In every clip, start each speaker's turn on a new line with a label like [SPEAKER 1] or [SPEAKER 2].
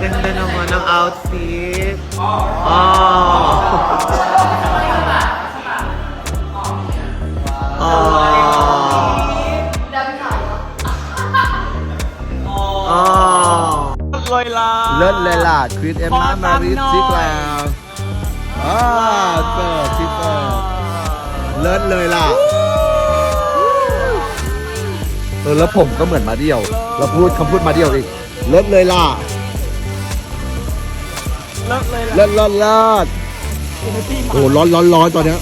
[SPEAKER 1] Ganda naman ng outfit. Oh. Oh. Oh. เลยล่ะ
[SPEAKER 2] เลิศเลยล่ะคริสเอ็ม
[SPEAKER 1] ขอ
[SPEAKER 2] มา
[SPEAKER 1] ตาม
[SPEAKER 2] มาริส
[SPEAKER 1] หน่อย
[SPEAKER 2] ซิกแล้วอ่าเปิดซิเปิดเลิศเลยล่ะเออแล้วผมก็เหมือนมาเดียวเราพูดคำพูดมาเดียวอีก เลิศเลยล่ะ
[SPEAKER 1] เลิกเลยล่ะ
[SPEAKER 2] เลิศเลิศเลิศโอ้ร้อนร้อนร้อนตอนเนี้ย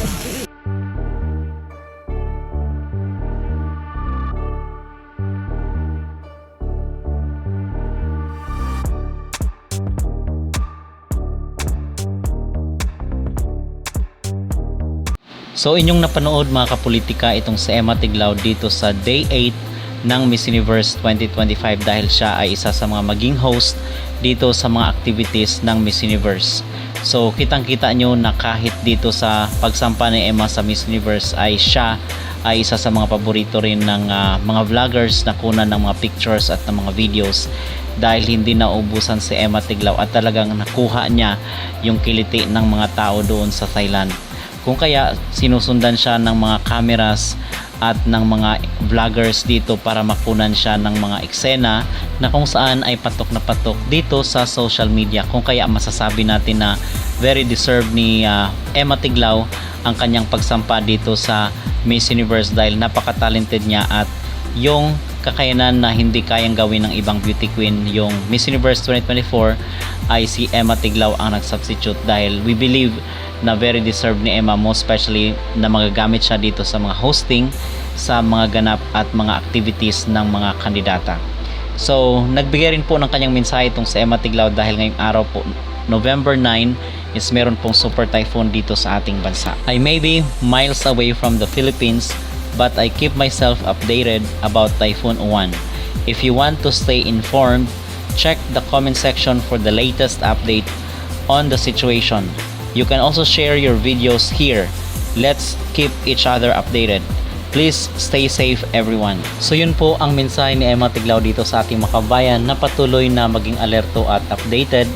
[SPEAKER 3] So inyong napanood mga kapolitika itong si Emma Tiglao dito sa Day 8 ng Miss Universe 2025 dahil siya ay isa sa mga maging host dito sa mga activities ng Miss Universe. So kitang kita nyo na kahit dito sa pagsampa ni Emma sa Miss Universe ay siya ay isa sa mga paborito rin ng ah, mga vloggers na kunan ng mga pictures at ng mga videos dahil hindi naubusan si Emma Tiglao at talagang nakuha niya yung kiliti ng mga tao doon sa Thailand kung kaya sinusundan siya ng mga cameras at ng mga vloggers dito para makunan siya ng mga eksena na kung saan ay patok na patok dito sa social media. Kung kaya masasabi natin na very deserved ni ah, Emma Tiglao ang kanyang pagsampa dito sa Miss Universe dahil napaka-talented niya at yung kakayanan na hindi kayang gawin ng ibang beauty queen yung Miss Universe 2024 ay si Emma Tiglao ang nag-substitute dahil we believe na very deserved ni Emma most especially na magagamit siya dito sa mga hosting sa mga ganap at mga activities ng mga kandidata. So, nagbigay rin po ng kanyang mensahe itong si Emma Tiglao dahil ngayong araw po, November 9, is meron pong super typhoon dito sa ating bansa. I may be miles away from the Philippines, but I keep myself updated about Typhoon Uwan. If you want to stay informed, check the comment section for the latest update on the situation. You can also share your videos here. Let's keep each other updated. Please stay safe everyone. So yun po ang mensahe ni Emma Tiglao dito sa ating makabayan na patuloy na maging alerto at updated,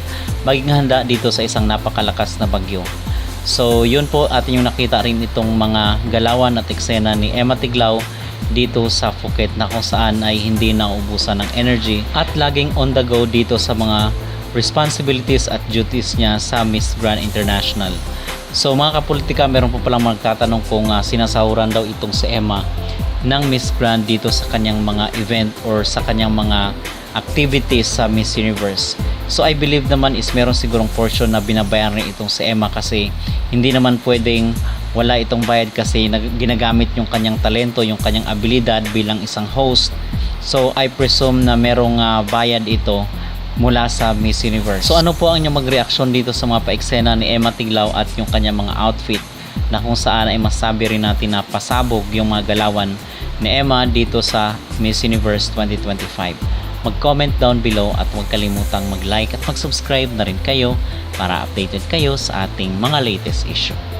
[SPEAKER 3] maging handa dito sa isang napakalakas na bagyo. So yun po atin yung nakita rin itong mga galawan at eksena ni Emma Tiglao dito sa Phuket na kung saan ay hindi naubusan ng energy at laging on the go dito sa mga responsibilities at duties niya sa Miss Grand International. So mga kapolitika, meron po palang magtatanong kung uh, sinasahuran daw itong si Emma ng Miss Grand dito sa kanyang mga event or sa kanyang mga activities sa Miss Universe. So I believe naman is meron sigurong portion na binabayaran itong si Emma kasi hindi naman pwedeng wala itong bayad kasi nag- ginagamit yung kanyang talento, yung kanyang abilidad bilang isang host. So I presume na merong ah, bayad ito mula sa Miss Universe. So ano po ang inyong magreaksyon dito sa mga paeksena ni Emma Tiglao at yung kanyang mga outfit na kung saan ay masabi rin natin na pasabog yung mga galawan ni Emma dito sa Miss Universe 2025. Mag-comment down below at huwag kalimutang mag-like at mag-subscribe na rin kayo para updated kayo sa ating mga latest issue.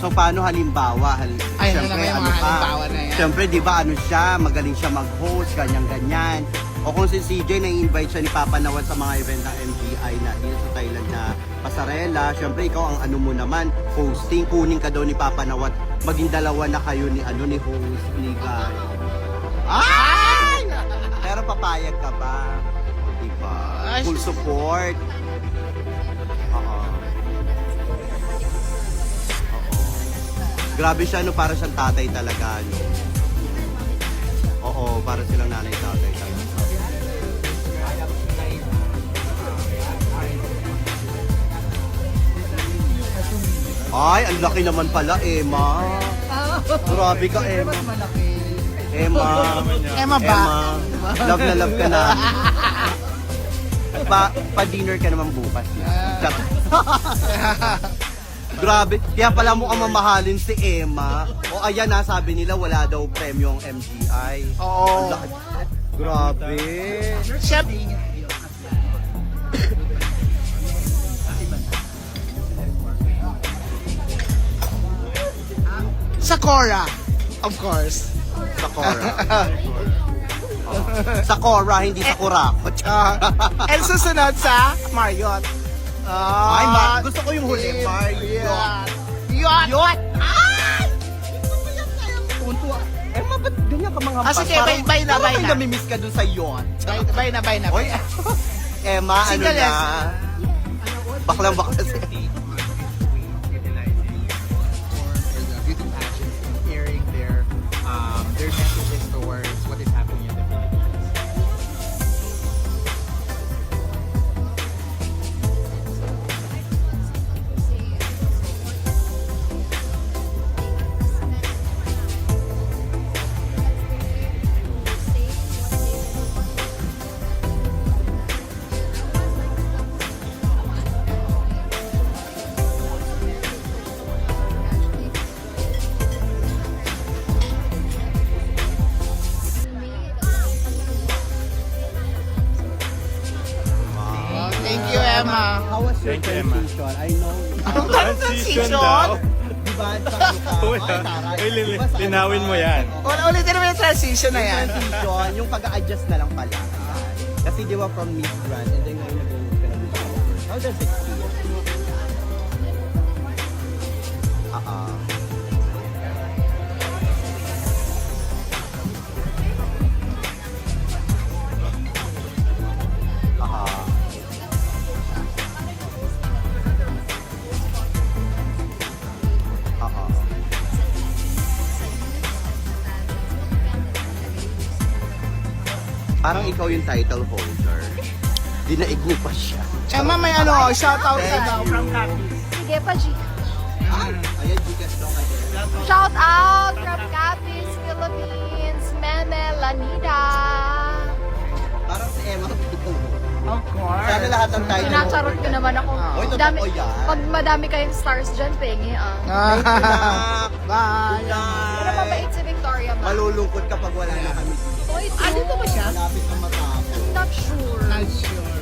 [SPEAKER 4] So paano halimbawa? Hal
[SPEAKER 5] Ay, ano
[SPEAKER 4] Siyempre, ano
[SPEAKER 5] na yan?
[SPEAKER 4] Siyempre, di ba ano siya, magaling siya mag-host, ganyan-ganyan. O kung si CJ, na-invite siya ni Papa Nawal sa mga event ng MGI na dito sa Thailand na pasarela. Siyempre, ikaw ang ano mo naman, hosting. Kunin ka daw ni Papa Nawat. Maging dalawa na kayo ni ano ni host, ni Guy. Ay! Pero papayag ka ba? Diba? Full support. Grabe siya, no? Para siyang tatay talaga, no? Oo, para silang nanay tatay talaga. Ay, ang laki naman pala, Emma. Grabe ka, Emma. Emma.
[SPEAKER 5] Emma ba?
[SPEAKER 4] Emma. Love na love ka na. Pa, pa-dinner ka naman bukas. Chat. Grabe. Kaya pala mo mamahalin si Emma. O ayan na, sabi nila wala daw premyo ang MGI.
[SPEAKER 5] Oo.
[SPEAKER 4] Ang laki. Grabe.
[SPEAKER 5] Siyempre, sa Cora, of course.
[SPEAKER 4] Sa Cora. Oh. Sa Cora, hindi sa Kurakot.
[SPEAKER 5] Uh, and susunod sa Marriott.
[SPEAKER 4] Ay,
[SPEAKER 5] Ah,
[SPEAKER 4] ma- gusto ko yung huli, Marriott.
[SPEAKER 5] Yacht. Yacht.
[SPEAKER 4] Ay! Tuntua. Emma, ba't ganyan ka mga
[SPEAKER 5] Ah, sige, bye- bye na, bye na.
[SPEAKER 4] Parang namimiss ka dun sa yacht.
[SPEAKER 5] Bye, bye na, bye na.
[SPEAKER 4] Oy, Emma, ano
[SPEAKER 5] Single
[SPEAKER 4] na?
[SPEAKER 5] yes.
[SPEAKER 4] Baklang bakla si
[SPEAKER 6] or the beauty pageants and airing their um, their
[SPEAKER 5] you, Emma.
[SPEAKER 4] How was your transition? I know.
[SPEAKER 5] Transition?
[SPEAKER 4] Di ba? Sabi ka, ay, taray. Di ba sa ano
[SPEAKER 7] linawin
[SPEAKER 4] ka?
[SPEAKER 7] mo yan.
[SPEAKER 5] Ul ulitin naman yung transition na
[SPEAKER 4] Yung
[SPEAKER 5] yan.
[SPEAKER 4] transition, yung pag-a-adjust na lang pala. Kasi di ba from Miss Grand and then ngayon nag-move ka na Miss Universe. How does it feel? Parang ikaw yung title holder. Dinaig mo pa siya.
[SPEAKER 5] Emma, may ano, shout out ka daw.
[SPEAKER 8] Sige pa, G.
[SPEAKER 4] Ayan, Gcash daw kayo.
[SPEAKER 8] Shout out from Capiz, Philippines, Meme Lanida.
[SPEAKER 4] Parang si Emma.
[SPEAKER 5] Of course.
[SPEAKER 4] Sana lahat ng title
[SPEAKER 8] Sinacharot ko naman ako.
[SPEAKER 4] Oy, totoo
[SPEAKER 8] Dami,
[SPEAKER 4] yan.
[SPEAKER 8] pag madami kayong stars dyan, pengi ah.
[SPEAKER 4] Thank you, Nak.
[SPEAKER 5] Bye.
[SPEAKER 8] Pero mabait si Victoria, ma.
[SPEAKER 4] Malulungkot kapag wala na kami.
[SPEAKER 8] Ah, ito. Ano to ba siya?
[SPEAKER 4] Malapit na matapos.
[SPEAKER 8] Not sure. Not
[SPEAKER 5] sure.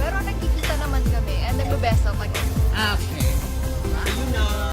[SPEAKER 8] Pero nakikita naman kami and nagbe-best pag
[SPEAKER 5] ah, Okay.
[SPEAKER 4] Ayun na.